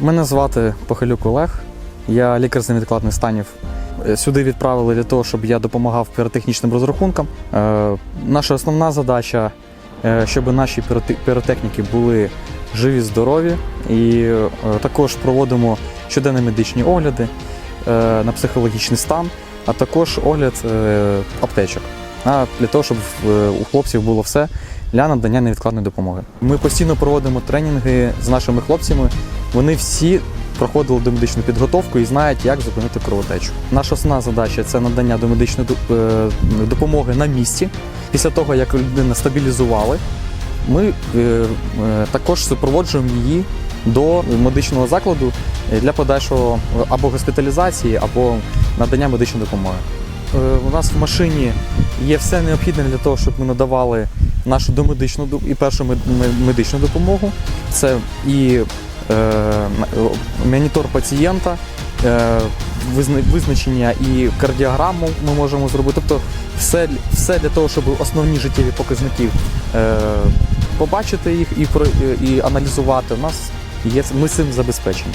Мене звати Похилюк Олег. Я лікар з невідкладних станів. Е, Сюди відправили для того, щоб я допомагав піротехнічним розрахункам. Е, наша основна задача, е, щоб наші піроте- піротехніки були живі, здорові. І також проводимо щоденні медичні огляди на психологічний стан, а також огляд аптечок. Для того, щоб у хлопців було все для надання невідкладної допомоги. Ми постійно проводимо тренінги з нашими хлопцями. Вони всі проходили домедичну підготовку і знають, як зупинити кровотечу. Наша основна задача це надання домедичної до- е, допомоги на місці. Після того, як людину стабілізували, ми е, е, також супроводжуємо її до медичного закладу для подальшого або госпіталізації, або надання медичної допомоги. У нас в машині є все необхідне для того, щоб ми надавали нашу домедичну і першу мед- мед- медичну допомогу. Це і монітор пацієнта, е, визначення і кардіограму ми можемо зробити. Тобто все, все для того, щоб основні життєві показники е, побачити їх і, і аналізувати. У нас є ми цим забезпечені.